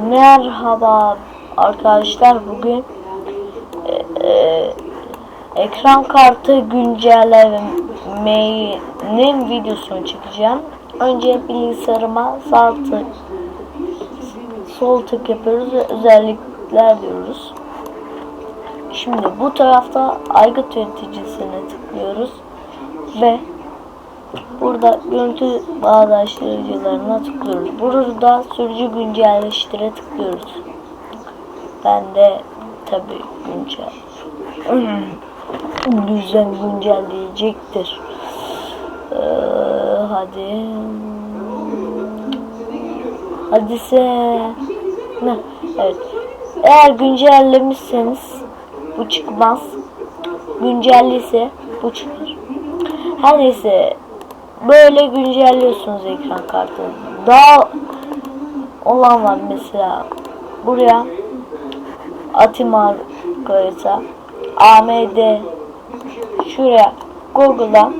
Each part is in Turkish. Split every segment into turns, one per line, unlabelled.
Merhaba arkadaşlar bugün e, e, ekran kartı güncellemenin videosunu çekeceğim. Önce bilgisayarıma sağ tık sol tık yapıyoruz ve özellikler diyoruz. Şimdi bu tarafta aygıt yöneticisine tıklıyoruz ve Burada görüntü bağdaştırıcılarına tıklıyoruz. Burada sürücü güncelleştire tıklıyoruz. Ben de tabi güncel. Güzel güncelleyecektir. Ee, hadi. Hadi sen. Ne? Evet. Eğer güncellemişseniz bu çıkmaz. Güncelliyse bu çıkar. Her neyse böyle güncelliyorsunuz ekran kartını. Daha olan var mesela buraya Atimar koysa AMD şuraya Google'a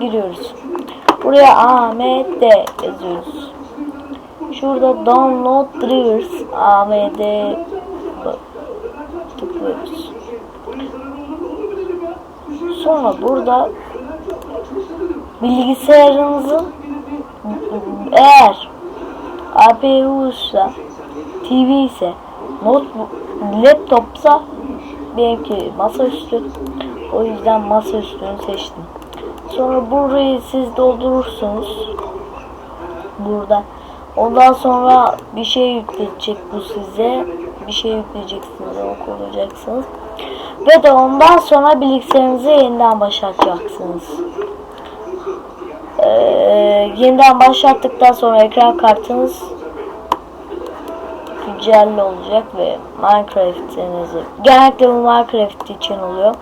giriyoruz. Buraya AMD yazıyoruz. Şurada download drivers AMD tıklıyoruz. Sonra burada bilgisayarınızın eğer APU ise TV ise notebook laptopsa benimki masaüstü. O yüzden masaüstünü seçtim. Sonra burayı siz doldurursunuz. Burada. Ondan sonra bir şey yükleyecek bu size. Bir şey yükleyeceksiniz o kuracaksınız ve de ondan sonra bilgisayarınızı yeniden başlatacaksınız ee, yeniden başlattıktan sonra ekran kartınız güncelli olacak ve Minecraft'inizi genellikle bu Minecraft için oluyor.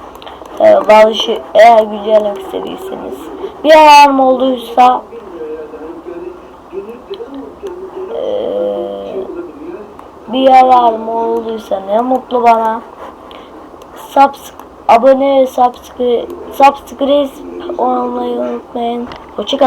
Şey, eğer güncellemek istediyseniz bir alarm olduysa ee, bir alarm olduysa ne mutlu bana. Subs abone subscribe subscribe olmayı unutmayın. Hoşçakalın.